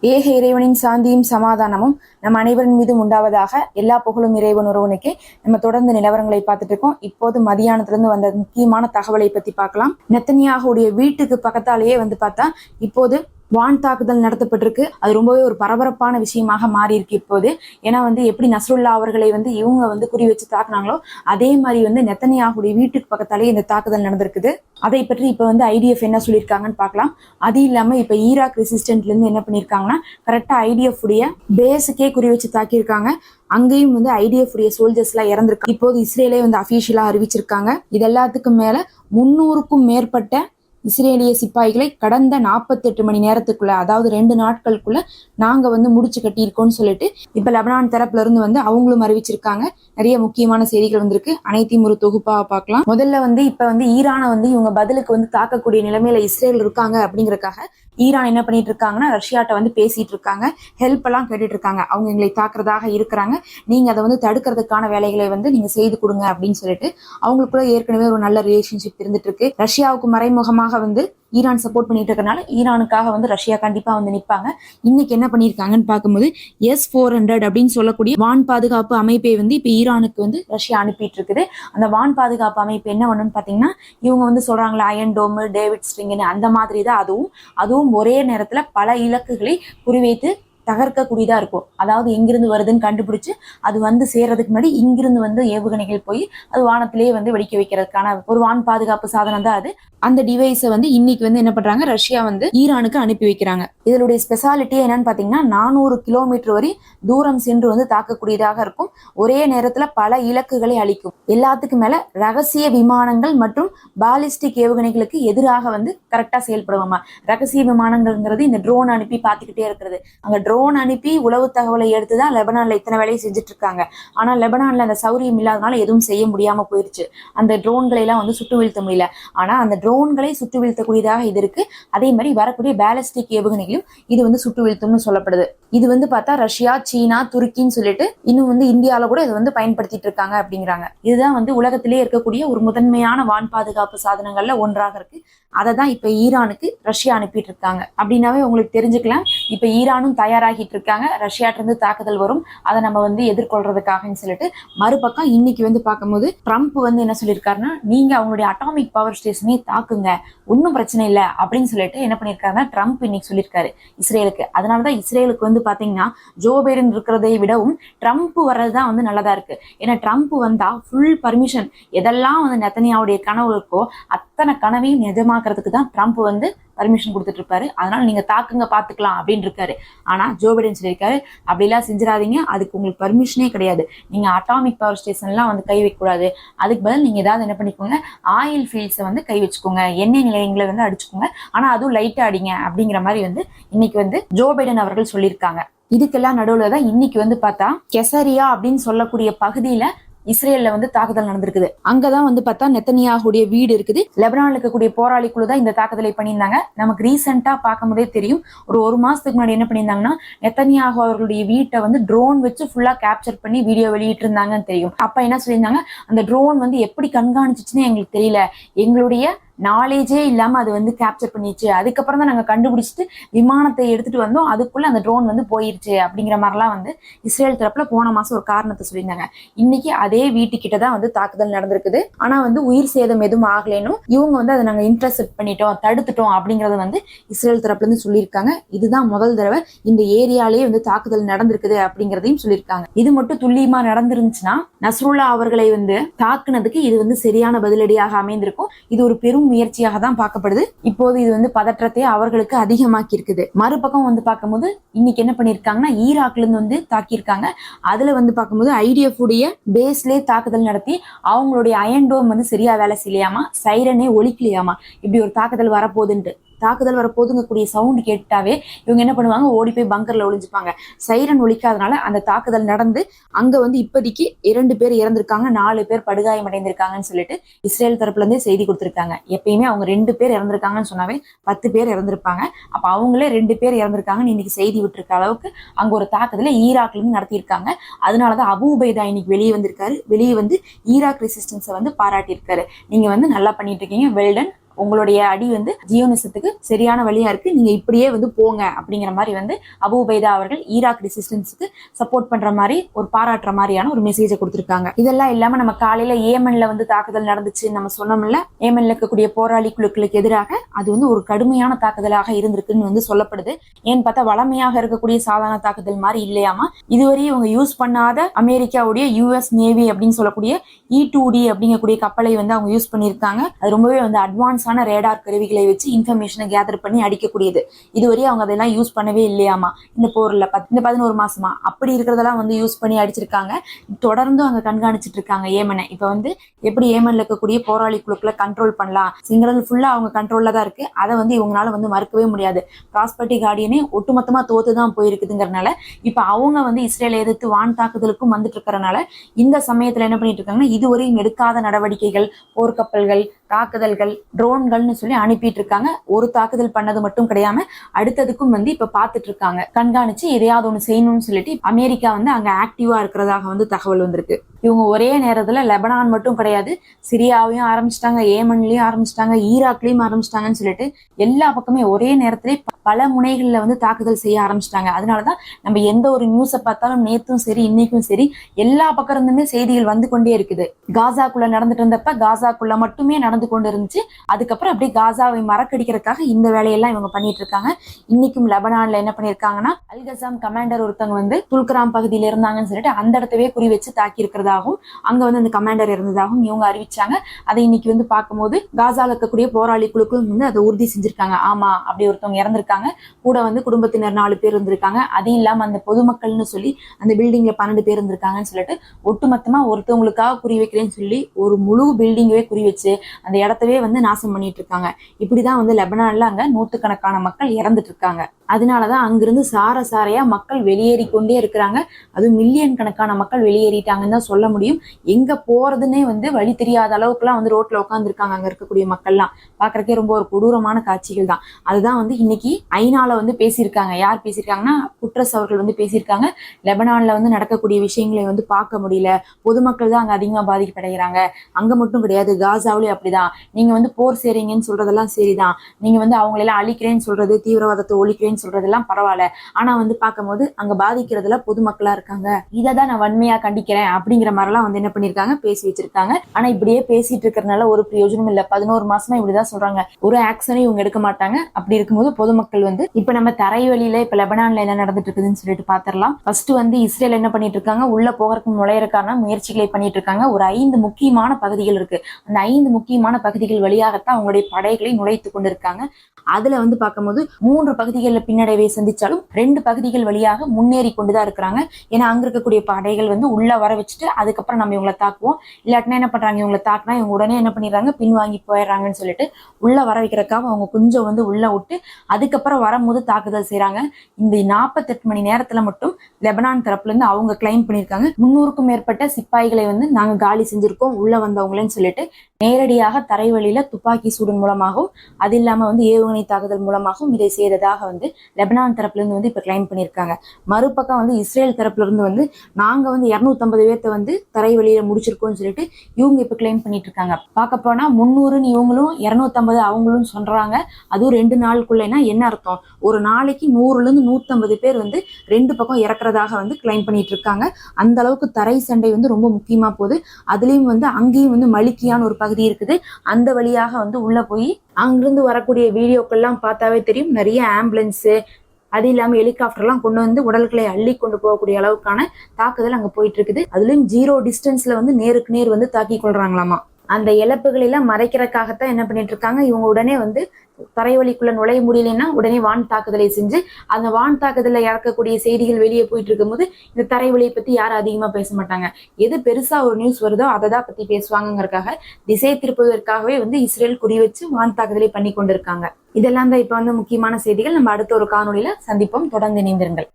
ஏக இறைவனின் சாந்தியும் சமாதானமும் நம் அனைவரின் மீதும் உண்டாவதாக எல்லா புகழும் இறைவன் ஒருவனுக்கே நம்ம தொடர்ந்து நிலவரங்களை பார்த்துட்டு இருக்கோம். இப்போது மதியானத்திலிருந்து வந்த முக்கியமான தகவலை பத்தி பார்க்கலாம். நெத்தனியாகுடைய வீட்டுக்கு பக்கத்தாலேயே வந்து பார்த்தா இப்போது வான் தாக்குதல் நடத்தப்பட்டிருக்கு. அது ரொம்பவே ஒரு பரபரப்பான விஷயமாக மாறி இருக்கு இப்போது. ஏன்னா வந்து எப்படி நஸ்ருல்லா அவர்களை வந்து இவங்க வந்து குறி வச்சு தாக்குனாங்களோ அதே மாதிரி வந்து நெத்தனியாகுடைய வீட்டுக்கு பக்கத்தாலேயே இந்த தாக்குதல் நடந்திருக்குது. அதை பற்றி இப்போ வந்து ஐடிஎஃப் என்ன சொல்லியிருக்காங்கன்னு பார்க்கலாம். அது இல்லாமல் இப்போ ஈராக் ரெசிஸ்டன்ட்ல இருந்து என்ன பண்ணியிருக்காங்கன்னா கரெக்டாக ஐடிஎஃப் உடைய பேஸுக்கே குறி வச்சு தாக்கியிருக்காங்க. அங்கேயும் வந்து ஐடிஎஃப் உடைய சோல்ஜர்ஸ் எல்லாம் இறந்திருக்கு இப்போது இஸ்ரேலே வந்து அபிஷியலா அறிவிச்சிருக்காங்க. இது எல்லாத்துக்கும் மேல முன்னூறுக்கும் மேற்பட்ட இஸ்ரேலிய சிப்பாய்களை கடந்த நாற்பத்தெட்டு மணி நேரத்துக்குள்ள அதாவது ரெண்டு நாட்களுக்குள்ள நாங்க வந்து முடிச்சு கட்டியிருக்கோம்னு சொல்லிட்டு இப்ப லெபனான் தரப்புல இருந்து வந்து அவங்களும் அறிவிச்சிருக்காங்க. நிறைய முக்கியமான செய்திகள் வந்திருக்கு. அனைத்தையும் ஒரு தொகுப்பா பார்க்கலாம். முதல்ல வந்து இப்ப வந்து ஈரானை வந்து இவங்க பதிலுக்கு வந்து தாக்கக்கூடிய நிலைமையில இஸ்ரேல் இருக்காங்க அப்படிங்கறக்காக ஈரான் என்ன பண்ணிட்டு இருக்காங்கன்னா ரஷ்யாட்ட வந்து பேசிட்டு இருக்காங்க. ஹெல்ப் எல்லாம் கேட்டுட்டு இருக்காங்க. அவங்க எங்களை தாக்குறதாக இருக்கிறாங்க. நீங்க அதை வந்து தடுக்கிறதுக்கான வேலைகளை வந்து நீங்க செய்து கொடுங்க அப்படின்னு சொல்லிட்டு அவங்களுக்குள்ள ஏற்கனவே ஒரு நல்ல ரிலேஷன்ஷிப் இருந்துட்டு இருக்கு. ரஷ்யாவுக்கு மறைமுகமாக வந்து ஈரான் சப்போர்ட் பண்ணிட்டு இருக்கனால ஈரானுக்காக வந்து ரஷ்யா கண்டிப்பா வந்து நிற்பாங்க இன்னைக்கு என்ன பண்ணியிருக்காங்கன்னு பார்க்கும்போது எஸ் ஃபோர் ஹண்ட்ரட் அப்படின்னு சொல்லக்கூடிய வான் பாதுகாப்பு அமைப்பை வந்து இப்போ ஈரானுக்கு வந்து ரஷ்யா அனுப்பிட்டு இருக்குது அந்த வான் பாதுகாப்பு அமைப்பு என்ன பண்ணுன்னு பார்த்தீங்கன்னா இவங்க வந்து சொல்றாங்களா அயன் டோமு டேவிட் ஸ்ட்ரிங்னு அந்த மாதிரி தான் அதுவும். அதுவும் ஒரே நேரத்துல பல இலக்குகளை குறிவைத்து தகர்க்கக்கூடியதா இருக்கும். அதாவது எங்கிருந்து வருதுன்னு கண்டுபிடிச்சு அது வந்து சேர்றதுக்கு முன்னாடி இங்கிருந்து வந்து ஏவுகணைகள் போய் அது வானத்திலேயே வந்து வெடிக்க வைக்கிறதுக்கான ஒரு வான் பாதுகாப்பு சாதனம் தான் அது. அந்த டிவைஸை வந்து இன்னைக்கு வந்து என்ன பண்றாங்க? ரஷ்யா வந்து ஈரானுக்கு அனுப்பி வைக்கிறாங்க. இதனுடைய ஸ்பெஷாலிட்டி என்னன்னு பாத்தீங்கன்னா நானூறு கிலோமீட்டர் வரை தூரம் சென்று வந்து தாக்கக்கூடியதாக இருக்கும். ஒரே நேரத்துல பல இலக்குகளை அளிக்கும் எல்லாத்துக்கும் மேல ரகசிய விமானங்கள் மற்றும் பாலிஸ்டிக் ஏவுகணைகளுக்கு எதிராக வந்து கரெக்டா செயல்படுவாமா ரகசிய விமானங்கள்ங்கிறது இந்த ட்ரோன் அனுப்பி பார்த்துக்கிட்டே இருக்கிறது. அங்க ட்ரோன் ட்ரோன் அனுப்பி உளவு தகவலை எடுத்து தான் லெபனான்ல இத்தனை வேலையை செஞ்சுட்டு இருக்காங்க ஆனா லெபனான்ல அந்த சௌரியம் இல்லாதனால எதுவும் செய்ய முடியாம போயிருச்சு. அந்த ட்ரோன்களை எல்லாம் வந்து சுட்டு வீழ்த்த முடியல. ஆனா அந்த ட்ரோன்களை சுட்டு வீழ்த்தக்கூடியதாக இது இருக்கு. அதே மாதிரி வரக்கூடிய பேலஸ்டிக் ஏவுகணைகளையும் இது வந்து சுட்டு வீழ்த்தும்னு சொல்லப்படுது. இது வந்து பார்த்தா ரஷ்யா சீனா துருக்கின்னு சொல்லிட்டு இன்னும் வந்து இந்தியால கூட இதை வந்து பயன்படுத்திட்டு இருக்காங்க அப்படிங்கிறாங்க. இதுதான் வந்து உலகத்திலே இருக்கக்கூடிய ஒரு முதன்மையான வான் பாதுகாப்பு சாதனங்கள்ல ஒன்றாக இருக்கு. அதை தான் இப்ப ஈரானுக்கு ரஷ்யா அனுப்பிட்டு இருக்காங்க. அப்படின்னாவே உங்களுக்கு தெரிஞ்சுக்கலாம். இப்ப ஈரானும் தயாராகிட்டு இருக்காங்க. ரஷ்யாட்ட இருந்து தாக்குதல் வரும். அதை நம்ம வந்து எதிர்கொள்றதுக்காகன்னு சொல்லிட்டு மறுபக்கம் இன்னைக்கு வந்து பார்க்கும்போது ட்ரம்ப் வந்து என்ன சொல்லியிருக்காருன்னா நீங்க அவங்களுடைய அட்டாமிக் பவர் ஸ்டேஷனே தாக்குங்க. ஒன்றும் பிரச்சனை இல்லை. அப்படின்னு சொல்லிட்டு என்ன பண்ணியிருக்காருன்னா ட்ரம்ப் இன்னைக்கு சொல்லியிருக்காரு. இஸ்ரேலுக்கு. அதனாலதான் இஸ்ரேலுக்கு வந்து பாத்தீங்கன்னா ஜோ பைடன் இருக்கிறதை விடவும் ட்ரம்ப் வர்றதுதான் வந்து நல்லதா இருக்கு. ஏன்னா ட்ரம்ப் வந்தா ஃபுல் பர்மிஷன் எதெல்லாம் வந்து நெத்தனியாவுடைய கனவு இருக்கோ அத்தனை கனவையும் நிஜமாக்குறதுக்கு தான் ட்ரம்ப் வந்து பர்மிஷன் கொடுத்துட்டு இருப்பாரு அதனால நீங்க தாக்குங்க பாத்துக்கலாம் அப்படின்னு இருக்காரு ஆனா ஜோ பைடன் சொல்லியிருக்காரு அப்படிலாம் செஞ்சிடாதீங்க. அதுக்கு உங்களுக்கு பர்மிஷனே கிடையாது. நீங்க அட்டாமிக் பவர் ஸ்டேஷன்லாம் வந்து கை வைக்கக்கூடாது அதுக்கு பதில் நீங்க ஏதாவது என்ன பண்ணிக்கோங்க ஆயில் ஃபீல்ட்ஸை வந்து கை வச்சுக்கோங்க. எண்ணெய் நிலையங்களை வந்து அடிச்சுக்கோங்க. ஆனா அதுவும் லைட்டா அடிங்க. அப்படிங்கிற மாதிரி வந்து இன்னைக்கு வந்து ஜோ பைடன் அவர்கள் சொல்லியிருக்காங்க. இதுக்கெல்லாம் நடுவில் தான் இன்னைக்கு வந்து பார்த்தா கெசரியா? அப்படின்னு சொல்லக்கூடிய பகுதியில இஸ்ரேல்ல வந்து தாக்குதல் நடந்திருக்குது. அங்கதான் வந்து பார்த்தா நெத்தனியாகுடைய வீடு இருக்குது. லெபனான்ல இருக்கக்கூடிய போராளி குழு தான் இந்த தாக்குதலை பண்ணியிருந்தாங்க. நமக்கு ரீசெண்டா பார்க்கும்போதே தெரியும். ஒரு ஒரு மாசத்துக்கு முன்னாடி என்ன பண்ணியிருந்தாங்கன்னா நெத்தனியாகு அவர்களுடைய வீட்டை வந்து ட்ரோன் வச்சு ஃபுல்லா கேப்சர் பண்ணி வீடியோ வெளியிட்டு இருந்தாங்கன்னு தெரியும். அப்ப என்ன சொல்லியிருந்தாங்க அந்த ட்ரோன் வந்து எப்படி கண்காணிச்சிச்சுன்னு எங்களுக்கு தெரியல. எங்களுடைய நாலேஜே இல்லாம அது வந்து கேப்சர் பண்ணிச்சு அதுக்கப்புறம் தான் நாங்க கண்டுபிடிச்சிட்டு விமானத்தை எடுத்துட்டு வந்தோம். அதுக்குள்ள அந்த ட்ரோன் வந்து போயிருச்சு அப்படிங்கிற மாதிரிலாம் வந்து இஸ்ரேல் தரப்புல போன மாசம் ஒரு காரணத்தை சொல்லியிருந்தாங்க. இன்னைக்கு அதே வீட்டுக்கிட்ட தான் வந்து தாக்குதல் நடந்திருக்குது. ஆனா வந்து உயிர் சேதம் எதுவும் ஆகலைனும் இவங்க வந்து அதை நாங்க இன்டர்செப்ட் பண்ணிட்டோம் தடுத்துட்டோம் அப்படிங்கறத வந்து இஸ்ரேல் தரப்புல இருந்து சொல்லியிருக்காங்க. இதுதான் முதல் தடவை இந்த ஏரியாலேயே வந்து தாக்குதல் நடந்திருக்குது அப்படிங்கறதையும் சொல்லியிருக்காங்க. இது மட்டும் துல்லியமா நடந்துருந்துச்சுன்னா நஸ்ருல்லா அவர்களை வந்து தாக்குனதுக்கு இது வந்து சரியான பதிலடியாக அமைந்திருக்கும். இது ஒரு பெரும் முயற்சியாக தான் பார்க்கப்படுது. இப்போது இது வந்து பதற்றத்தை அவர்களுக்கு அதிகமாக்கி இருக்குது மறுபக்கம் வந்து பார்க்கும்போது இன்னைக்கு என்ன பண்ணிருக்காங்கன்னா ஈராக்ல இருந்து வந்து தாக்கியிருக்காங்க. அதுல வந்து பார்க்கும்போது ஐடிஎஃப் உடைய பேஸ்லயே தாக்குதல் நடத்தி அவங்களுடைய அயன்டோம் வந்து சரியா வேலை செய்யலையாமா? சைரனே ஒழிக்கலையாமா இப்படி ஒரு தாக்குதல் வரப்போகுதுன்ட்டு. தாக்குதல் வர போதுங்கக்கூடிய சவுண்ட் கேட்டாவே இவங்க என்ன பண்ணுவாங்க? ஓடி போய் பங்கர்ல ஒளிஞ்சுப்பாங்க. சைரன் ஒழிக்காதனால அந்த தாக்குதல் நடந்து அங்க வந்து இப்போதைக்கு இரண்டு பேர் இறந்திருக்காங்க. நாலு பேர் படுகாயம் அடைந்திருக்காங்கன்னு சொல்லிட்டு இஸ்ரேல் தரப்புல இருந்தே செய்தி கொடுத்திருக்காங்க. எப்பயுமே அவங்க ரெண்டு பேர் இறந்திருக்காங்கன்னு சொன்னாவே பத்து பேர் இறந்திருப்பாங்க. அப்ப அவங்களே ரெண்டு பேர் இறந்திருக்காங்கன்னு இன்னைக்கு செய்தி விட்டுருக்க அளவுக்கு அங்க ஒரு தாக்குதலை ஈராக்ல இருந்து நடத்தியிருக்காங்க. அதனாலதான் அபு உபைதா இன்னைக்கு வெளியே வந்திருக்காரு. வெளியே வந்து ஈராக் ரெசிஸ்டன்ஸை வந்து பாராட்டியிருக்காரு. நீங்க வந்து நல்லா பண்ணிட்டு இருக்கீங்க. வெல்டன் உங்களுடைய அடி வந்து ஜியோனிசத்துக்கு சரியான வழியா இருக்கு. நீங்க இப்படியே வந்து போங்க அப்படிங்கிற மாதிரி வந்து அபு உபைதா அவர்கள் ஈராக் ரெசிஸ்டன்ஸுக்கு சப்போர்ட் பண்ற மாதிரி ஒரு பாராட்டுற மாதிரியான ஒரு மெசேஜை கொடுத்திருக்காங்க. இதெல்லாம் இல்லாம நம்ம காலையில ஏமன்ல வந்து தாக்குதல் நடந்துச்சு நம்ம சொன்னோம்ல. ஏமன்ல இருக்கக்கூடிய போராளி குழுக்களுக்கு எதிராக அது வந்து ஒரு கடுமையான தாக்குதலாக இருந்திருக்குன்னு வந்து சொல்லப்படுது. ஏன்னு பார்த்தா வளமையாக இருக்கக்கூடிய சாதாரண தாக்குதல் மாதிரி இல்லையாமா? இதுவரையும் இவங்க யூஸ் பண்ணாத அமெரிக்காவுடைய யூஎஸ் நேவி அப்படின்னு சொல்லக்கூடிய இ டூ டி அப்படிங்கக்கூடிய கப்பலை வந்து அவங்க யூஸ் பண்ணியிருக்காங்க. அது ரொம்பவே வந்து அட்வான்ஸ் அட்வான்ஸான ரேடார் கருவிகளை வச்சு இன்ஃபர்மேஷனை கேதர் பண்ணி அடிக்கக்கூடியது. இதுவரையும் அவங்க அதெல்லாம் யூஸ் பண்ணவே இல்லையாமா? இந்த போர்ல பத் இந்த பதினோரு மாசமா? அப்படி இருக்கிறதெல்லாம் வந்து யூஸ் பண்ணி அடிச்சிருக்காங்க. தொடர்ந்து அங்க கண்காணிச்சிட்டு இருக்காங்க ஏமனை. இப்ப வந்து எப்படி ஏமன்ல இருக்கக்கூடிய போராளி குழுக்களை கண்ட்ரோல் பண்ணலாம்? சிங்களல் ஃபுல்லா அவங்க கண்ட்ரோல்ல தான் இருக்கு. அதை வந்து இவங்களால வந்து மறுக்கவே முடியாது. ப்ராஸ்பர்ட்டி கார்டியனே ஒட்டுமொத்தமா தோத்து தான் போயிருக்குதுங்கிறனால இப்ப அவங்க வந்து இஸ்ரேலை எதிர்த்து வான் தாக்குதலுக்கும் வந்துட்டு இருக்கிறனால இந்த சமயத்துல என்ன பண்ணிட்டு இருக்காங்கன்னா இதுவரையும் எடுக்காத நடவடிக்கைகள் போர்க்கப்பல்கள் தாக்குதல்கள் ட்ரோன்கள்னு சொல்லி அனுப்பிட்டு இருக்காங்க ஒரு தாக்குதல் பண்ணது மட்டும் கிடையாம அடுத்ததுக்கும் வந்து இப்ப பாத்துட்டு இருக்காங்க கண்காணிச்சு எதையாவது ஒண்ணு செய்யணும்னு சொல்லிட்டு அமெரிக்கா வந்து அங்க ஆக்டிவா இருக்கிறதாக வந்து தகவல் வந்திருக்கு. இவங்க ஒரே நேரத்துல லெபனான் மட்டும் கிடையாது சிரியாவையும் ஆரம்பிச்சிட்டாங்க ஏமன்லயும் ஆரம்பிச்சிட்டாங்க ஈராக்லயும் ஆரம்பிச்சிட்டாங்கன்னு சொல்லிட்டு எல்லா பக்கமே ஒரே நேரத்திலே பல முனைகளில் வந்து தாக்குதல் செய்ய ஆரம்பிச்சிட்டாங்க. அதனாலதான் நம்ம எந்த ஒரு நியூஸை பார்த்தாலும் நேத்தும் சரி இன்னைக்கும் சரி எல்லா பக்கம் இருந்துமே செய்திகள் வந்து கொண்டே இருக்குது. காசாக்குள்ள நடந்துட்டு இருந்தப்ப காசாக்குள்ள மட்டுமே நடந்து கொண்டு இருந்துச்சு. அதுக்கப்புறம் அப்படியே காசாவை மறக்கடிக்கிறதுக்காக இந்த வேலையெல்லாம் இவங்க பண்ணிட்டு இருக்காங்க. இன்னைக்கும் லெபனான்ல என்ன பண்ணிருக்காங்கன்னா அல்கசாம் கமாண்டர் ஒருத்தவங்க வந்து துல்கராம் பகுதியில இருந்தாங்கன்னு சொல்லிட்டு அந்த இடத்தவே குறி வச்சு தாக்கி இருக்கிறதாகவும் அங்க வந்து அந்த கமாண்டர் இருந்ததாகவும் இவங்க அறிவிச்சாங்க. அதை இன்னைக்கு வந்து பார்க்கும்போது காசால இருக்கக்கூடிய போராளி குழுக்களும் வந்து அதை உறுதி செஞ்சிருக்காங்க. ஆமா அப்படி ஒருத்தவங்க இறந்திருக்காங்க. கூட வந்து குடும்பத்தினர் நாலு பேர் இருந்திருக்காங்க. அது இல்லாம அந்த பொதுமக்கள்னு சொல்லி அந்த பில்டிங்ல பன்னெண்டு பேர் இருந்திருக்காங்கன்னு சொல்லிட்டு ஒட்டுமொத்தமா ஒருத்தவங்களுக்காக குறி வைக்கிறேன்னு சொல்லி ஒரு முழு பில்டிங்கவே குறி வச்சு அந்த இடத்தவே வந்து நாசம் பண்ணிட்டு இருக்காங்க. இப்படிதான் வந்து லெபனான்ல அங்க நூத்துக்கணக்கான மக்கள் இறந்துட்டு இருக்காங்க. அதனாலதான் அங்கிருந்து சார சாரையா மக்கள் வெளியேறி கொண்டே இருக்கிறாங்க. அதுவும் மில்லியன் கணக்கான மக்கள் வெளியேறிட்டாங்கன்னு தான் சொல்ல முடியும். எங்க போறதுன்னே வந்து வழி தெரியாத அளவுக்குலாம் வந்து ரோட்ல உட்காந்துருக்காங்க அங்க இருக்கக்கூடிய மக்கள்லாம். பாக்குறதுக்கே ரொம்ப ஒரு கொடூரமான காட்சிகள் தான். அதுதான் வந்து இன்னைக்கு ஐநால வந்து பேசியிருக்காங்க. யார் பேசியிருக்காங்கன்னா குட்ரஸ் அவர்கள் வந்து பேசியிருக்காங்க. லெபனான்ல வந்து நடக்கக்கூடிய விஷயங்களை வந்து பார்க்க முடியல. பொதுமக்கள் தான் அங்க அதிகமா பாதிக்கப்படைகிறாங்க அங்க மட்டும் கிடையாது காசாவிலே அப்படிதான். நீங்க வந்து போர் செய்றீங்கன்னு சொல்றதெல்லாம் சரிதான். நீங்க வந்து அவங்களெல்லாம் அழிக்கிறேன்னு சொல்றது தீவிரவாதத்தை ஒழிக்கிறேன்னு சொல்றதெல்லாம் பரவாயில்ல. ஆனா வந்து பார்க்கும்போது அங்க பாதிக்கிறதுல பொதுமக்களா இருக்காங்க. இதை தான் நான் வன்மையா கண்டிக்கிறேன் அப்படிங்கிற மாதிரிலாம் வந்து என்ன பண்ணிருக்காங்க பேசி வச்சிருக்காங்க. ஆனா இப்படியே பேசிட்டு இருக்கிறதுனால ஒரு பிரயோஜனம் இல்ல. பதினோரு மாசமா இப்படிதான் சொல்றாங்க. ஒரு ஆக்ஷனையும் இவங்க எடுக்க மாட்டாங்க. அப்படி இருக்கும்போது பொதுமக்கள் வந்து இப்ப நம்ம தரை வழியில இப்ப லெபனான்ல என்ன நடந்துட்டு இருக்குதுன்னு சொல்லிட்டு பாத்திரலாம். ஃபர்ஸ்ட் வந்து இஸ்ரேல் என்ன பண்ணிட்டு இருக்காங்க உள்ள போகிறதுக்கு நுழையறக்கான முயற்சிகளை பண்ணிட்டு இருக்காங்க ஒரு ஐந்து முக்கியமான பகுதிகள் இருக்கு. அந்த ஐந்து முக்கியமான பகுதிகள் வழியாகத்தான் அவங்களுடைய படைகளை நுழைத்து கொண்டிருக்காங்க. அதுல வந்து பார்க்கும்போது மூன்று பகுதிகளில் பின்னடைவை சந்திச்சாலும் ரெண்டு பகுதிகள் வழியாக முன்னேறி கொண்டுதான் இருக்கிறாங்க. ஏன்னா அங்க இருக்கக்கூடிய படைகள் வந்து உள்ள வர வச்சுட்டு அதுக்கப்புறம் நம்ம இவங்களை தாக்குவோம். இல்லாட்டினா என்ன பண்றாங்க? இவங்களை தாக்குனா இவங்க உடனே என்ன பண்ணிடுறாங்க? பின்வாங்கி போயிடுறாங்கன்னு சொல்லிட்டு உள்ள வர வைக்கிறதுக்காக அவங்க கொஞ்சம் வந்து உள்ள விட்டு அதுக்கப்புறம் வரும்போது தாக்குதல் செய்யறாங்க இந்த நாற்பத்தெட்டு மணி நேரத்துல மட்டும் லெபனான் தரப்புல இருந்து அவங்க கிளைம் பண்ணியிருக்காங்க. முன்னூறுக்கும் மேற்பட்ட சிப்பாய்களை வந்து நாங்க காலி செஞ்சிருக்கோம் உள்ள வந்தவங்களேன்னு சொல்லிட்டு நேரடியாக தரைவழியில துப்பாக்கி சூடு மூலமாகவும் அது இல்லாம வந்து ஏவுகணை தாக்குதல் மூலமாகவும் இதை செய்ததாக வந்து லெபனான் தரப்புலேருந்து வந்து இப்போ கிளைம் பண்ணியிருக்காங்க மறுபக்கம் வந்து இஸ்ரேல் தரப்புல இருந்து வந்து நாங்க வந்து இருநூத்தம்பது பேர்த்த வந்து தரை வழியில் முடிச்சிருக்கோம்னு சொல்லிட்டு இவங்க இப்ப கிளைம் பண்ணிட்டு இருக்காங்க. பார்க்க போனா முந்நூறுன்னு இவங்களும் இருநூத்தம்பது அவங்களும் சொல்றாங்க. அதுவும் ரெண்டு நாளுக்குள்ளேனா என்ன அர்த்தம்? ஒரு நாளைக்கு நூறுல இருந்து நூத்தம்பது பேர் வந்து ரெண்டு பக்கம் இறக்குறதாக வந்து கிளைம் பண்ணிட்டு இருக்காங்க. அந்த அளவுக்கு தரை சண்டை வந்து ரொம்ப முக்கியமா போகுது. அதுலயும் வந்து அங்கேயும் வந்து மலிக்கியான ஒரு பகுதி இருக்குது. அந்த வழியாக வந்து உள்ள போய் அங்கிருந்து வரக்கூடிய வீடியோக்கள்லாம் பார்த்தாவே தெரியும். நிறைய ஆம்புலன்ஸ் அது இல்லாம ஹெலிகாப்டர்லாம் கொண்டு வந்து உடல்களை அள்ளி கொண்டு போகக்கூடிய அளவுக்கான தாக்குதல் அங்க போயிட்டு இருக்குது. அதுலயும் ஜீரோ டிஸ்டன்ஸ்ல வந்து நேருக்கு நேர் வந்து தாக்கி கொள்றாங்களாமா? அந்த இழப்புகள் எல்லாம் மறைக்கிறதுக்காகத்தான் என்ன பண்ணிட்டு இருக்காங்க? இவங்க உடனே வந்து தரைவழிக்குள்ள நுழைய முடியலன்னா உடனே வான் தாக்குதலை செஞ்சு அந்த வான் தாக்குதலை இறக்கக்கூடிய செய்திகள் வெளியே போயிட்டு இருக்கும்போது இந்த தரைவழியை பத்தி யாரும் அதிகமா பேச மாட்டாங்க. எது பெருசா ஒரு நியூஸ் வருதோ அதை தான் பத்தி பேசுவாங்கங்கறக்காக திசை திருப்புவதற்காகவே வந்து இஸ்ரேல் குறி வச்சு வான் தாக்குதலை பண்ணி கொண்டிருக்காங்க இதெல்லாம் தான் இப்ப வந்து முக்கியமான செய்திகள். நம்ம அடுத்த ஒரு காணொலியில சந்திப்போம். தொடர்ந்து இணைந்திருங்கள்.